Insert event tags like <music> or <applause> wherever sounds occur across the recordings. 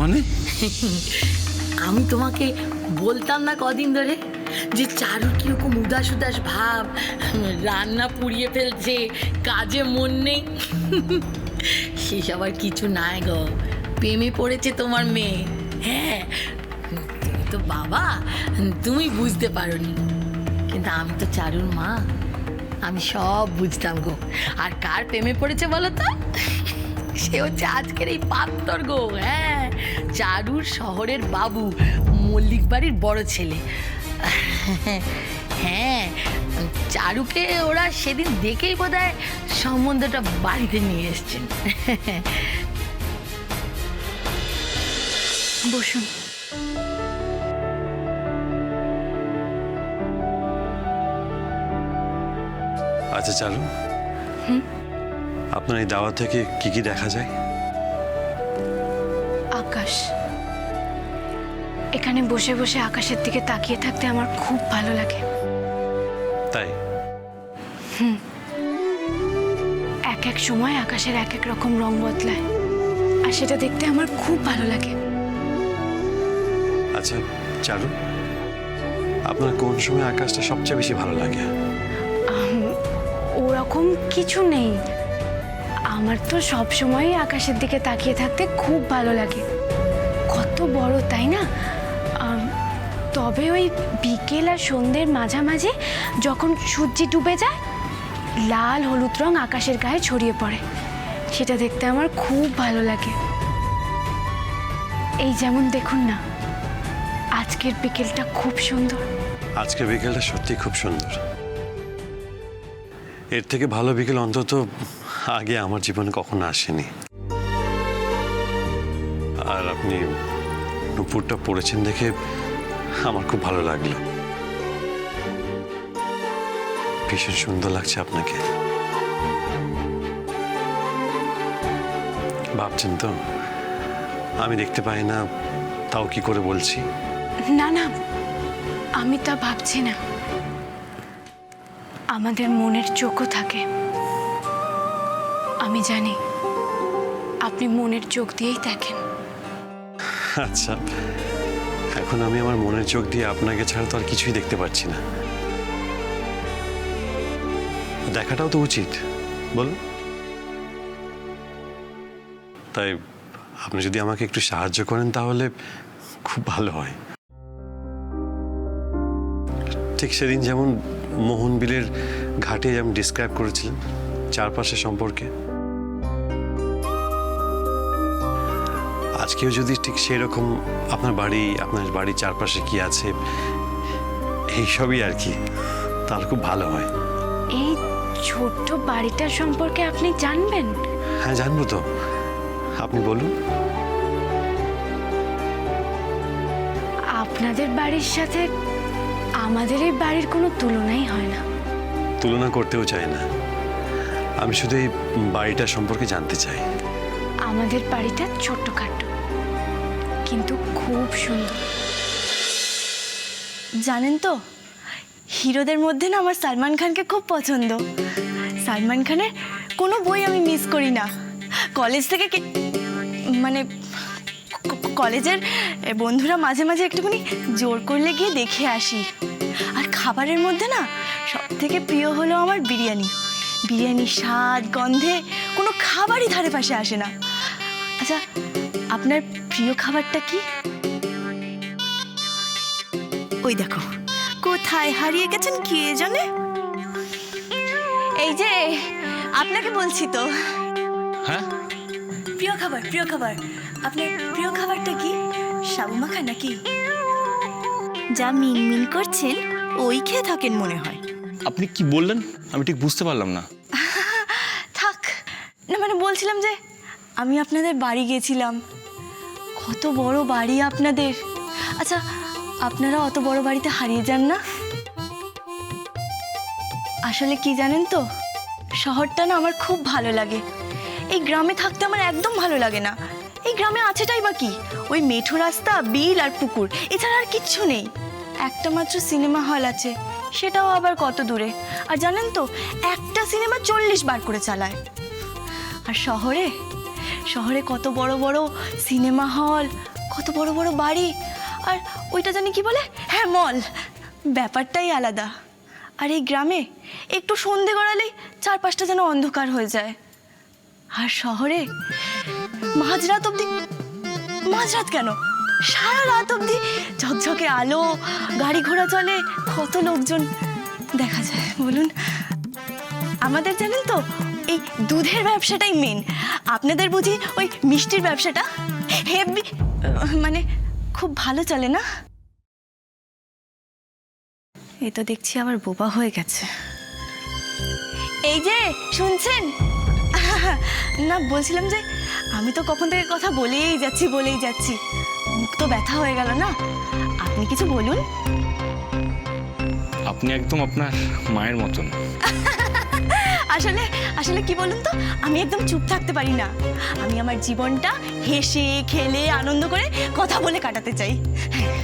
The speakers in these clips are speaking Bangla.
মানে? আমি তোমাকে বলতাম না কদিন ধরে যে চারুর কীরকম উদাস উদাস ভাব, রান্না পুড়িয়ে ফেলছে, কাজে মন নেই। সেসব আর কিছু নাই গো, প্রেমে পড়েছে তোমার মেয়ে। হ্যাঁ তুমি তো বাবা, তুমি বুঝতে পারোনি। কিন্তু আমি তো চারুর মা, আমি সব বুঝতাম গো। আর কার প্রেমে পড়েছে বলো তো? সে হচ্ছে আজকের এই পাত্তর গো হ্যাঁ। চারুর শহরের বাবু মল্লিক বাড়ির বড় ছেলে। হ্যাঁ চারুকে ওরা সেদিন দেখেই বোধ হয় সম্বন্ধটা বাড়িতে নিয়ে এসছেন। বসুন। আচ্ছা চালু। আপনার এই দাওয়া থেকে কি কি দেখা যায়? আকাশ এখানে বসে বসে আকাশের দিকে তাকিয়ে থাকতে আমার খুব ভালো লাগে। তাই? হুম। এক এক সময় আকাশের এক এক রকম রং বদলায়। আর সেটা দেখতে আমার খুব ভালো লাগে। আচ্ছা চালু আপনার কোন সময় আকাশটা সবচেয়ে বেশি ভালো লাগে? ওরকম কিছু নেই। আমার তো সব সময়ই আকাশের দিকে তাকিয়ে থাকতে খুব ভালো লাগে। কত বড়, তাই না? তবে ওই বিকেল আর সন্ধ্যের মাঝামাঝি যখন সূর্যি ডুবে যায়, লাল হলুদ রং আকাশের গায়ে ছড়িয়ে পড়ে। সেটা দেখতে আমার খুব ভালো লাগে। এই যেমন দেখুন না, আজকের বিকেলটা খুব সুন্দর। আজকের বিকেলটা সত্যি খুব সুন্দর। এর থেকে ভালো বিকেল অন্তত আগে আমার জীবনে কখনো আসেনি। আর আপনি নুপুরটা পড়েছেন দেখে আমার খুব ভালো লাগল। ভীষণ সুন্দর লাগছে আপনাকে। ভাবছেন তো? আমি দেখতে পাই না, তাও কি করে বলছি? না না, আমি তা ভাবছি না। আমাদের মনের চোখও থাকে। আমি জানি আপনি মনের চোখ দিয়েই দেখেন আচ্ছা এখন আমি আমার মনের চোখ দিয়ে আপনাকে ছাড়া তো আর কিছুই দেখতে পাচ্ছি না। দেখাটাও তো উচিত বল তাই আপনি যদি আমাকে একটু সাহায্য করেন তাহলে খুব ভালো হয়। ঠিক সেদিন যেমন মোহন বিলের ঘাটে যেমন ডিসক্রাইব করেছিলেন চারপাশে সম্পর্কে। আজকেও যদি ঠিক সেই রকম আপনার বাড়ি আপনার বাড়ির চারপাশে কি আছে এইসবই আর কি তাহলে খুব ভালো হয়। এই ছোট্ট বাড়িটার সম্পর্কে আপনি জানবেন? হ্যাঁ জানব তো। আপনি বলুন। আপনাদের বাড়ির সাথে আমাদের এই বাড়ির কোনো তুলনাই হয় না। তুলনা করতেও চাই না। আমি শুধু এই বাড়িটা সম্পর্কে জানতে চাই। আমাদের বাড়িটা ছোট্টখাট্ট কিন্তু খুব সুন্দর। জানেন তো, হিরোদের মধ্যে না আমার সালমান খানকে খুব পছন্দ। সালমান খানের কোনো বই আমি মিস করি না। কলেজ থেকে মানে কলেজের বন্ধুরা মাঝে মাঝে একটুখানি জোর করলে গিয়ে দেখে আসি। আর খাবারের মধ্যে না সব থেকে প্রিয় হলো আমার বিরিয়ানি। বিরিয়ানির স্বাদ, গন্ধে কোনো খাবারই ধারে পাশে আসে না। আচ্ছা আপনার প্রিয় খাবারটা কি? ওই দেখো কোথায় হারিয়ে গেছেন কে জানে? এই যে আপনাকে বলছি তো। হ্যাঁ? প্রিয় খাবার প্রিয় খাবার আপনার প্রিয় খাবারটা কি? সাবু মাখা নাকি? যা মিনমিন করছেন ওই খেয়ে থাকেন মনে হয়। আপনি কি বললেন? আমি ঠিক বুঝতে পারলাম না। থাক না মানে বলছিলাম যে আমি আপনাদের বাড়ি গেছিলাম। কত বড় বাড়ি আপনাদের। আচ্ছা আপনারা অত বড় বাড়িতে হারিয়ে যান না। আসলে কি জানেন তো, শহরটা না আমার খুব ভালো লাগে। এই গ্রামে থাকতে আমার একদম ভালো লাগে না। এই গ্রামে আছেটাই বা কি? ওই মেঠো রাস্তা, বিল আর পুকুর, এছাড়া আর কিচ্ছু নেই। একটা মাত্র সিনেমা হল আছে, সেটাও আবার কত দূরে। আর জানেন তো, একটা সিনেমা চল্লিশ বার করে চালায়। আর শহরে শহরে কত বড় বড় সিনেমা হল, কত বড় বড় বাড়ি, আর ওইটা জানি কি বলে? হ্যাঁ মল। ব্যাপারটাই আলাদা। আর এই গ্রামে একটু সন্ধে গড়ালেই চারপাশটা যেন অন্ধকার হয়ে যায়। আর শহরে মাঝরাত অব্দি মাঝরাত কেন? সারা রাত অব্দি ঝকঝকে আলো, গাড়ি ঘোড়া চলে, কত লোকজন দেখা যায়, বলুন? আমাদের জানেন তো এই দুধের ব্যবসাটাই মেন আপনাদের বুঝি ওই মিষ্টির ব্যবসাটা? হেভি মানে খুব ভালো চলে না? এই তো দেখছি আবার বোবা হয়ে গেছে। এই যে শুনছেন? না বলছিলাম যে আমি তো কখন থেকে কথা বলেই যাচ্ছি বলেই যাচ্ছি। মুখ তো ব্যথা হয়ে গেল না? আপনি কিছু বলুন। আপনি একদম আপনার মায়ের মতন। <laughs> আসলে আসলে কি বলুন তো? আমি একদম চুপ থাকতে পারি না। আমি আমার জীবনটা হেসে খেলে আনন্দ করে কথা বলে কাটাতে চাই। হ্যাঁ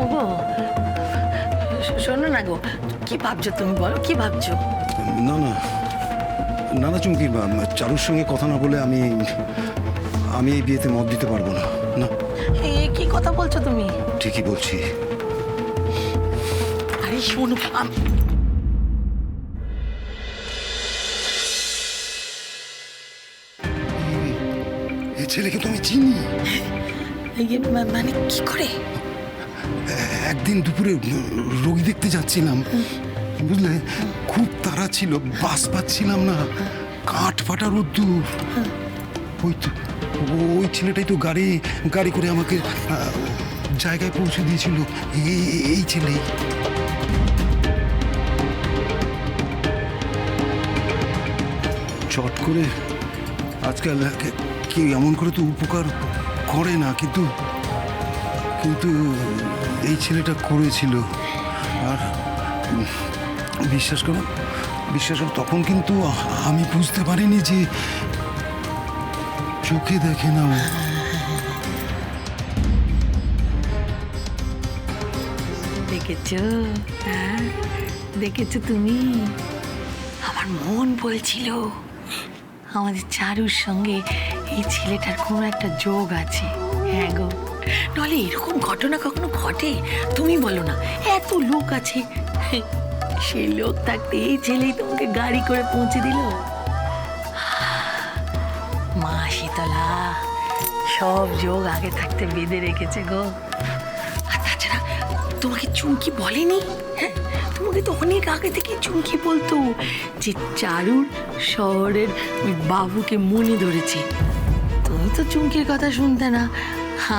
ওগো শোনো না গো কি ভাবছ তুমি বলো কি ভাবছ? না না না না চুমকি বা- চারুর সঙ্গে কথা না বলে আমি আমি এই বিয়েতে মত দিতে পারব না না। কথা বলছো তুমি? ঠিকই বলছি। আরে শোনো আম- ছেলেকে তো আমি চিনি? এই যে মানে কি করে? একদিন দুপুরে রোগী দেখতে যাচ্ছিলাম। বুঝলে? খুব তাড়া ছিল বাস পাচ্ছিলাম না। কাঠ ফাটা রোদ্দুর ওই তো ওই ছেলেটাই তো গাড়ি গাড়ি করে আমাকে জায়গায় পৌঁছে দিয়েছিল। এই ছেলেই। চট করে আজকাল কেউ এমন করে তো উপকার করে না, কিন্তু কিন্তু এই ছেলেটা করেছিল। আর বিশ্বাস করো বিশ্বাস করো, তখন কিন্তু আমি বুঝতে পারিনি যে চোখে দেখে না ও। দেখেছ? হ্যাঁ দেখেছ তুমি? আমার মন বলছিল, আমাদের চারুর সঙ্গে এই ছেলেটার কোনো একটা যোগ আছে। হ্যাঁ গো। নলে এরকম ঘটনা কখনো ঘটে? তুমি বলো না, এত লোক আছে। সেই লোক থাকতে এই ছেলেই তোমাকে গাড়ি করে পৌঁছে দিল? সব যোগ আগে থাকতে বেঁধে রেখেছে গো। আর তাছাড়া তোমাকে চুমকি বলেনি? হ্যাঁ তোমাকে তো অনেক আগে থেকে চুমকি বলতো যে চারুর শহরের ওই বাবুকে মনে ধরেছে। তুমি তো চুমকির কথা শুনতে না।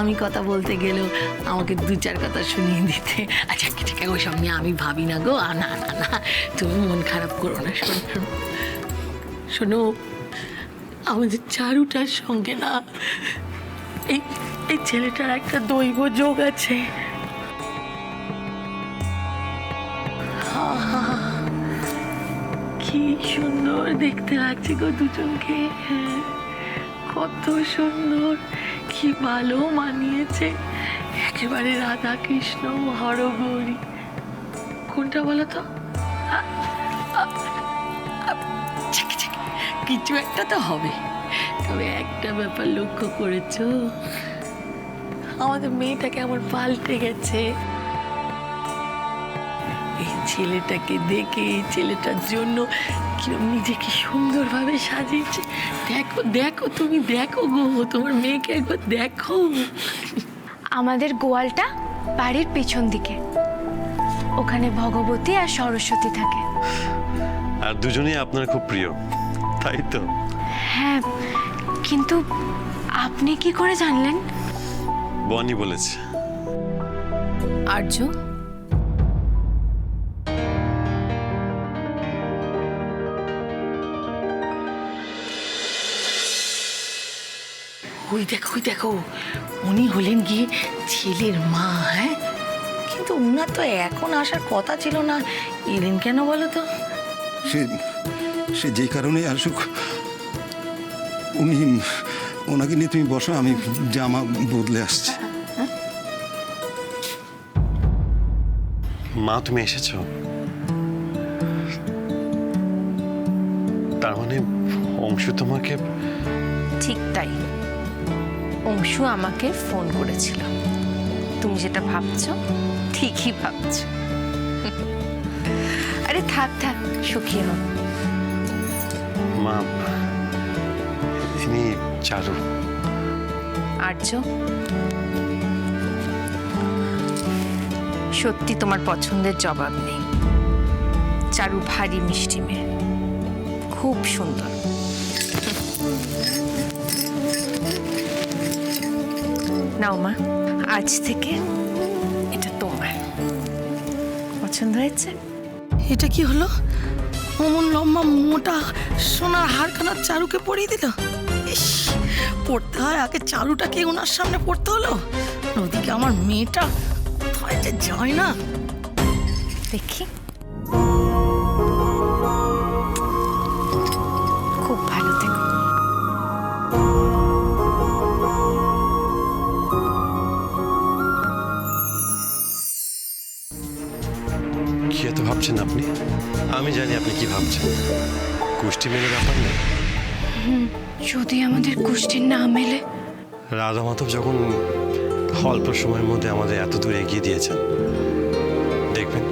আমি কথা বলতে গেলেও আমাকে দু চার কথা শুনিয়ে দিতে। আচ্ছা ঠিক আছে ওইসব নিয়ে আমি ভাবি না গো। না না না, তুমি মন খারাপ করো না, শোনো। শোনো, আমাদের চারুটার সঙ্গে না এই এই ছেলেটার একটা দৈব যোগ আছে। কি সুন্দর দেখতে লাগছে গো দুজনকে। কত সুন্দর, কি ভালো মানিয়েছে। একেবারে রাধা কৃষ্ণ হরগৌরী কোনটা বলো তো? কিছু একটা তো হবে। তবে একটা ব্যাপার লক্ষ্য করেছ আমাদের মেয়েটা কেমন পাল্টে গেছে। এই ছেলেটাকে দেখে এই ছেলেটার জন্য কিরম নিজেকে সুন্দরভাবে সাজিয়েছে। দেখো দেখো তুমি দেখো গো তোমার মেয়েকে একবার দেখো। আমাদের গোয়ালটা বাড়ির পেছন দিকে। ওখানে ভগবতী আর সরস্বতী থাকে। আর দুজনেই আপনার খুব প্রিয়। তাই তো? হ্যাঁ কিন্তু আপনি কি করে জানলেন? বনি বলেছে। আর্য? ওই দেখো ওই দেখো উনি হলেন গিয়ে ছেলের মা হ্যাঁ? কিন্তু উনার তো এখন আসার কথা ছিল না। এলেন কেন বলো তো? সে সে যে কারণে আসুক উনি ওনাকে নিয়ে তুমি বসো আমি জামা বদলে আসছি। মা তুমি এসেছ। তার মানে অংশু তোমাকে ঠিক তাই। অংশু আমাকে ফোন করেছিল। তুমি যেটা ভাবছ ঠিকই ভাবছ। আরে থাক থাক সুখী হও মা ইনি চারু। আর্য সত্যি তোমার পছন্দের জবাব নেই। চারু ভারী মিষ্টি মেয়ে। খুব সুন্দর। নাও মা আজ থেকে এটা তোমার। পছন্দ হয়েছে? এটা কি হলো? অমন লম্বা মোটা সোনার হারখানার চারুকে পরিয়ে দিল। ইস, পড়তে হয় আগে চারুটাকে ওনার সামনে পড়তে হলো। ওদিকে আমার মেয়েটা হয় যে যায় না। দেখি। আমি জানি আপনি কি ভাবছেন। কুষ্টি মেলে ব্যাপার না যদি আমাদের কুষ্টির না মেলে? রাধা মাধব যখন অল্প সময়ের মধ্যে আমাদের এত দূর এগিয়ে দিয়েছেন দেখবেন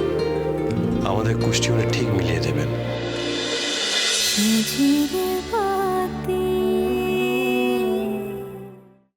আমাদের কুষ্টি উনি ঠিক মিলিয়ে দেবেন।